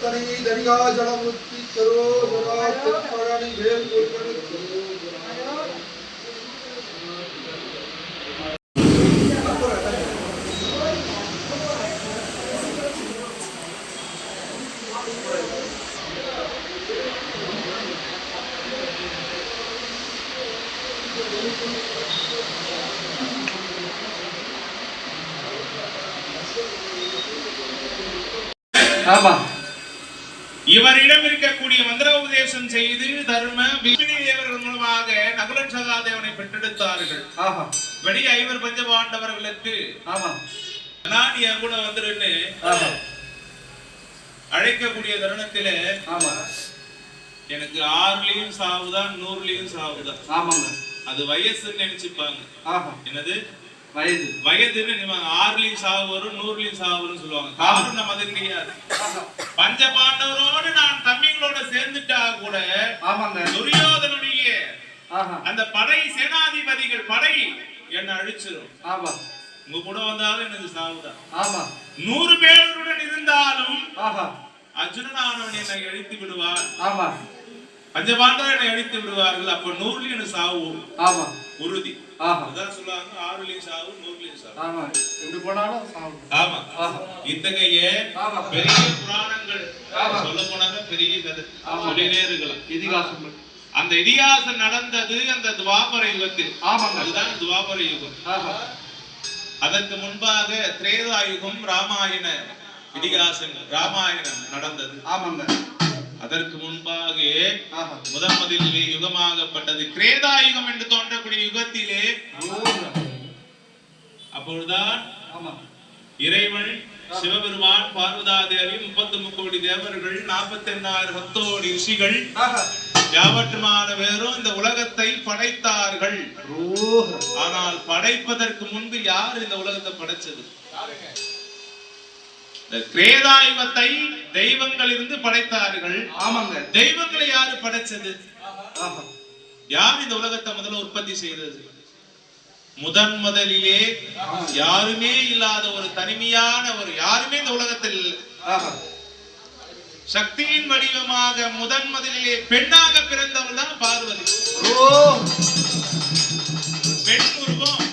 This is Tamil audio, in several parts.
தனி தனிகா ஜலமுத்தி தரோ ஜரா திருப்பரணி வேல் முருகனுக்கு ஆமா. இவரிடம் இருக்கக்கூடிய மந்திர உபதேசம் செய்து தர்ம விஷ்ணு தேவர்கள் மூலமாக நகுலன் சகாதேவனை பெற்றெடுத்தார்கள். ஆஹா வெளியே ஐவர் பஞ்ச பாண்டவர்களுக்கு ஆமா. நான் என் கூட வந்துருன்னு அழைக்கக்கூடிய தருணத்திலே ஆமா. எனக்கு ஆறுலயும் சாவுதான் நூறுலயும் சாவுதான். ஆமாங்க. அது வயசுன்னு நினைச்சுப்பாங்க. ஆஹா என்னது? வயது. வயதுன்னு ஆறுலயும் சாவு வரும் நூறுலயும் சாவு வரும்னு சொல்லுவாங்க. காரணம் அது கிடையாது. பஞ்ச பாண்டவரோடு நான் தம்பிங்களோட சேர்ந்துட்டா கூட ஆமாங்க. துரியோதனுடைய அந்த படை சேனாதிபதிகள் படை என்ன அழிச்சிடும் ஆமா. உங்க கூட வந்தாலும் எனக்கு சாவுதான். ஆமா. நூறு பேருடன் இருந்தாலும் ஆஹா. அர்ஜுனனானவன் என்னை அழித்து விடுவான். ஆமா. பஞ்சபாண்டவர் என்னை அழித்து விடுவார்கள் அப்ப நூறுலயும் எனக்கு சாவு ஆமா. உறுதி. ஆஹா. அதான் சொல்லுவாங்க ஆறுலயும் சாவு நூறுலயும் சாவு. ஆமா. எப்படி போனாலும் சாவு. ஆமா. ஆஹா. இத்தகைய. பெரிய புராணங்கள். சொல்ல போனாங்க பெரிய கதை. ஆமா. சொல்லிட்டே இருக்கலாம். இதிகாசங்கள். அந்த இதிகாசம் நடந்தது அந்த துவாபர யுகத்தில். அதுதான் துவாபர யுகம். அதற்கு முன்பாக திரேதா யுகம் ராமாயண இதிகாசங்கள் ராமாயணம் நடந்தது. ஆமாங்க. அதற்கு முன்பாக முதன் முதலிலே யுகமாகப்பட்டது கிரேதா யுகம் என்று தோன்றக்கூடிய யுகத்திலே. அப்பொழுதுதான் இறைவன் சிவபெருமான் பார்வதா தேவி முப்பத்து முக்கோடி தேவர்கள் நாற்பத்தி எண்ணாயிரம் பத்தோடி ரிஷிகள் யாவற்றுமான பேரும் இந்த உலகத்தை படைத்தார்கள். ஆனால் படைப்பதற்கு முன்பு யார் இந்த உலகத்தை படைச்சது? கிரேதாயுகத்தை தெய்வங்கள் இருந்து படைத்தார்கள். ஆமாங்க. தெய்வங்களை யாரு படைச்சது? யார் இந்த உலகத்தை முதல்ல உற்பத்தி செய்தது? முதன் முதலிலே யாருமே இல்லாத ஒரு தனிமையான ஒரு யாருமே இந்த உலகத்தில் சக்தியின் வடிவமாக முதன் முதலிலே பெண்ணாக பிறந்தவள் தான் பார்வதி. ஓ. பெண் உருவம்.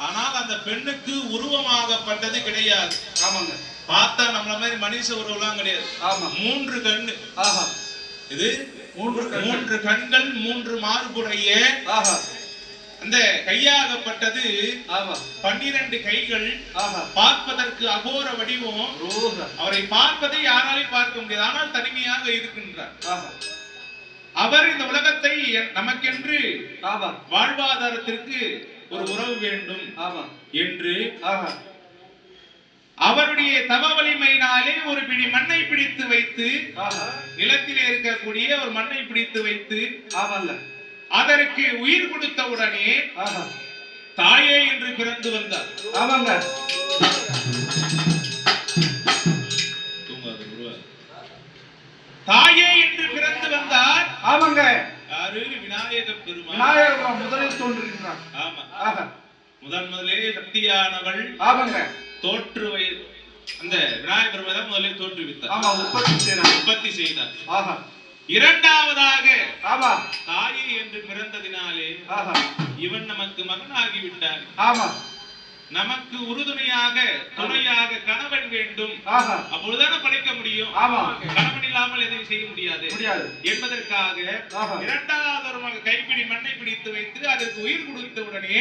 ஆனால் அந்த பெண்ணுக்கு உருவமாகப்பட்டது கிடையாது. ஆமாங்க. பார்த்தா நம்மள மாதிரி மனுஷ உருவம்லாம் கிடையாது. ஆமா. மூன்று கண்ணு. ஆஹா. இது? மூன்று. மூன்று கண்கள் மூன்று மார்புடைய ஆஹா. அந்த கையாகப்பட்டது ஆமா. பன்னிரண்டு கைகள். பார்ப்பதற்கு அகோர வடிவம். அவரை பார்ப்பதை யாராலையும் பார்க்க முடியாது. ஆனால் தனிமையாக இருக்கின்றார். ஆஹா. அவர் இந்த உலகத்தை நமக்கென்று வாழ்வாதாரத்திற்கு ஒரு உறவு வேண்டும் ஆமா. என்று ஆஹா. அவருடைய தவ வலிமையினாலே ஒரு பிடி மண்ணை பிடித்து வைத்து நிலத்திலே இருக்கக்கூடிய ஒரு மண்ணை பிடித்து வைத்து அதற்கு உயிர் கொடுத்த உடனே தாயே என்று பிறந்து வந்தார். ஆமாங்க. தோற்று அந்த விநாயகர் பெருமான் தான் முதலில் தோற்றுவித்தார் ஆமா உற்பத்தி செய்யறாங்க உற்பத்தி செய்தார். ஆஹா. இரண்டாவதாக ஆமா. தாயே என்று பிறந்ததினாலே ஆஹா. இவன் நமக்கு மகனாகி விட்டார் ஆமா. நமக்கு உறுதுணையாக துணையாக கணவன் வேண்டும். அப்பொழுதுதானே படைக்க முடியும்? ஆமா. கணவன் இல்லாமல் எதையும் செய்ய முடியாது. என்பதற்காக. இரண்டாவது கைப்பிடி மண்ணை பிடித்து வைத்து அதற்கு உயிர் கொடுத்த உடனே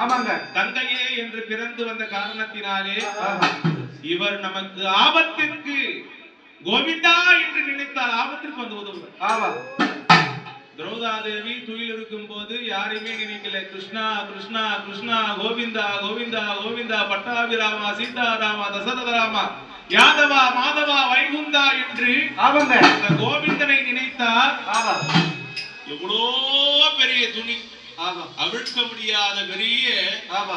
ஆமாங்க. தங்கையே என்று பிறந்து வந்த காரணத்தினாலே இவர் நமக்கு ஆபத்திற்கு கோவிந்தா என்று நினைத்தால் ஆபத்திற்கு வந்து உதவுவார். ஆமா. துயில் இருக்கும் போது யாரையுமே நினைக்கல. கிருஷ்ணா கிருஷ்ணா கிருஷ்ணா கோவிந்தா கோவிந்தா கோவிந்தா பட்டாபிராமா சீதாராமா தசரதராமா யாதவா மாதவா வைகுந்தா என்று ஆமாங்க. அந்த கோவிந்தனை நினைத்தால் ஆமா. எவ்வளோ பெரிய துணி. அவிழ்க்க முடியாத பெரிய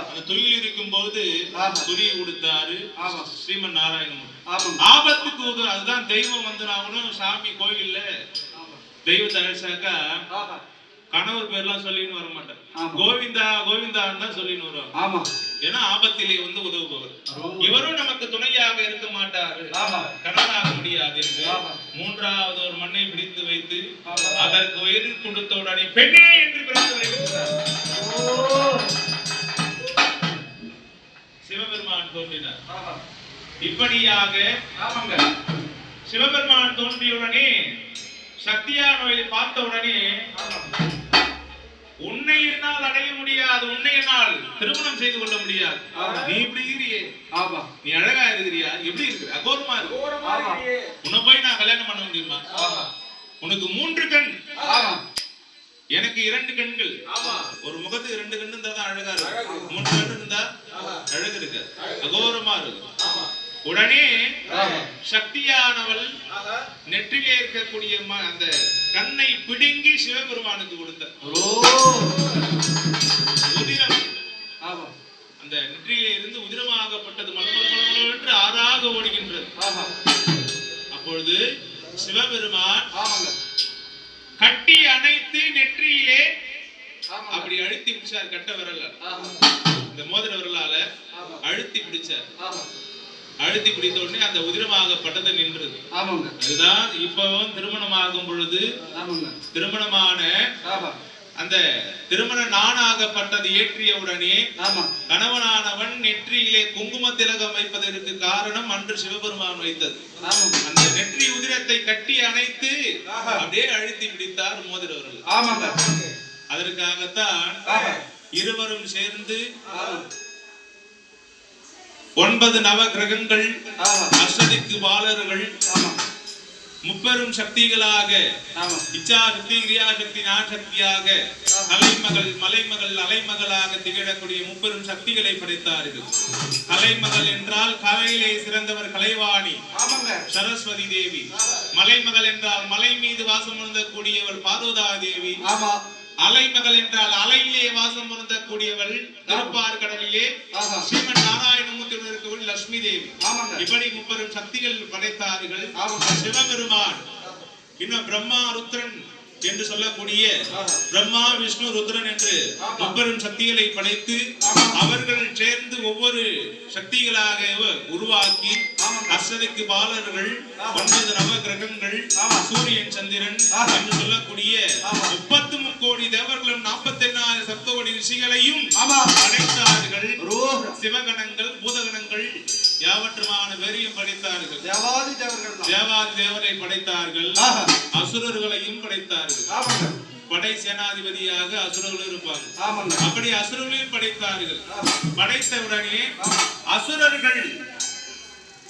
அந்த துயில் இருக்கும் போது. துணி கொடுத்தாரு. ஸ்ரீமன் ஆமாங்க ஆபத்துக்கு உதவு அதுதான் தெய்வம் வந்து நான் கூட சாமி கோயில்ல. தெய்வத்தை அழைச்சாக்கா ஆமா. கணவர் பேர்லாம் சொல்லின்னு வர மாட்டார். கோவிந்தா கோவிந்தான்னு தான் சொல்லின்னு வருவார். ஆமா. ஏன்னா ஆபத்திலே வந்து உதவுபவர். இவரும் நமக்கு துணையாக இருக்க மாட்டார். கணவனாக முடியாது என்று. மூன்றாவது ஒரு மண்ணை பிடித்து வைத்து. அதற்கு உயிர் கொடுத்த உடனே பெண்ணே சிவபெருமான் தோன்றினார். ஆமா இப்படியாக ஆமாங்க. சிவபெருமான் தோன்றியவுடனே சக்தியா நோயை பார்த்த உடனே உன்னை என்னால் அடைய முடியாது உன்னை என்னால் திருமணம் செய்து கொள்ள முடியாது. நீ இப்படி இருக்கிறியே. ஆமா. நீ அழகா இருக்கிறியா? எப்படி இருக்கிற? அகோரமா இருக்கு உன்னை போய் நான் கல்யாணம் பண்ண முடியுமா? உனக்கு மூன்று கண். எனக்கு இரண்டு கண்கள். ஆமா. ஒரு முகத்துக்கு ரெண்டு கண்ணு இருந்தா தான் அழகா. இருக்கும். மூன்று கண்ணு இருந்தா. அழகு இருக்கு. அகோரமா இருக்கும். உடனே. சக்தியானவள் நெற்றிலே இருக்கக்கூடிய அந்த கண்ணை பிடுங்கி சிவபெருமானுக்கு கொடுத்தார் ஓ. உதிரம். ஆமா. அந்த நெற்றியிலே இருந்து உதிரமாகப்பட்டது மலமல என்று ஆறாக ஓடுகின்றது. அப்பொழுது சிவபெருமான் கட்டி அணைத்து நெற்றியிலே அப்படி அழுத்தி பிடிச்சார் கட்ட விரல்ல. இந்த மோதிர விரலால அழுத்தி பிடிச்சார். அழுத்தி பிடித்த உடனே அந்த உதிரமாகப்பட்டது நின்றது. அதுதான் இப்பவும் திருமணமாகும் பொழுது ஆமாங்க. திருமணமான அந்த திருமண நாணாகப்பட்டது ஏற்றிய உடனே ஆமா. கணவனானவன் நெற்றியிலே குங்கும திலகம் வைப்பதற்கு காரணம் அன்று சிவபெருமான் வைத்தது. அந்த நெற்றி உதிரத்தை கட்டி அணைத்து. அப்படியே அழுத்தி பிடித்தார் மோதிரவர்கள். ஆமாங்க. அதற்காகத்தான் இருவரும் சேர்ந்து ஒன்பது நவ கிரகங்கள் பாலர்கள் ஆமா முப்பெரும் சக்திகளாக இச்சா சக்தி கிரியா சக்தி ஞானசக்தியாக கலைமகள் மலைமகள் அலைமகளாக திகழக்கூடிய முப்பெரும் சக்திகளை படைத்தார்கள் கலைமகள் என்றால் கலையிலே சிறந்தவர் கலைவாணி சரஸ்வதி தேவி. மலைமகள் என்றால் மலை மீது வாசம் கூடியவள் பார்வதா தேவி. அலைமகள் என்றால் அலையிலே வாசம் கூடியவள் திருப்பார் கடலிலே. ஸ்ரீமன் இருக்கக்கூடிய லட்சுமி தேவி இப்படி முப்பெரும் சக்திகள் படைத்தார்கள். சிவபெருமான் இன்னும் பிரம்மா ருத்ரன் என்று சொல்லக்கூடிய. பிரம்மா விஷ்ணு ருத்ரன் என்று. முப்பெரும் சக்திகளை படைத்து. அவர்கள் சேர்ந்து ஒவ்வொரு சக்திகளாக உருவாக்கி. அஷ்டதிக்கு பாலர்கள். ஒன்பது நவ கிரகங்கள். சூரியன் சந்திரன். என்று சொல்லக்கூடிய. முப்பத்து முக்கோடி தேவர்களும் நாற்பத்தி எண்ணாயிரம் சப்தகோடி ரிஷிகளையும் படைத்தார்கள் சிவகணங்கள் பேரையும் படைத்தார்கள். தேவாதி தேவர்கள் தேவாதி தேவரை படைத்தார்கள். அசுரர்களையும் படைத்தார்கள். படை சேனாதிபதியாக அசுரர்கள் இருப்பாங்க அப்படி அசுரர்களையும் படைத்தார்கள். ஆமா. படைத்த உடனே ஆமா. அசுரர்கள்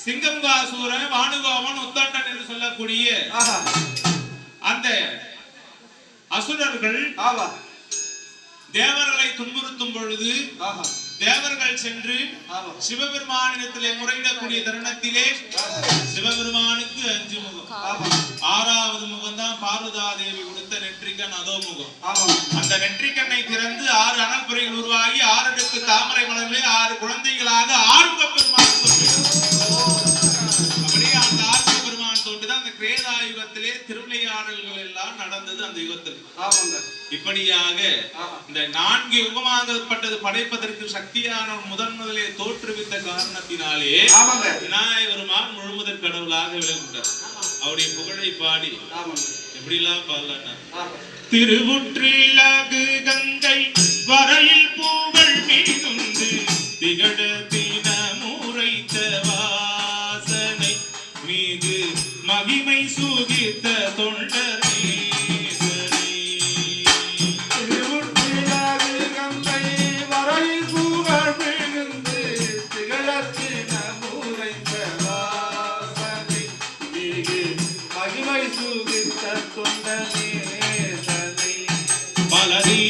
சிங்கம்காசூரன் வானுகாவன் உத்தாண்டன் என்று சொல்லக்கூடிய அந்த அசுரர்கள் தேவர்களை துன்புறுத்தும் பொழுது தேவர்கள் சென்று சிவபெருமானிடத்திலே முறையிடக்கூடிய தருணத்திலே சிவபெருமானுக்கு அஞ்சு முகம். ஆறாவது முகம் தான் பார்வதா தேவி கொடுத்த நெற்றிக்கண் அதோ முகம். அந்த நெற்றிக்கண்ணை திறந்து ஆறு அனல் புரைகள் உருவாகி ஆறு அடுக்கு தாமரை மலர்களே ஆறு குழந்தைகளாக ஆறுமுக பெருமான் இருந்தது அந்த யுகத்தில். இந்த நான்கு யுகமாகப்பட்டது படைப்பதற்கு சக்தியான முதன் முதலே தோற்றுவித்த காரணத்தினாலே விநாயக முழுமுதற் கடவுளாக விளங்குகிறார். அவருடைய புகழை பாடி எப்படிலாம் பாடலான திருவுற்றில்லாகு கங்கை வரையில் பூவல் மீதுண்டு திகழ தின வாசனை மீது மகிமை சூகித்த தொண்டை குவித்த தொண்டனே பலரீ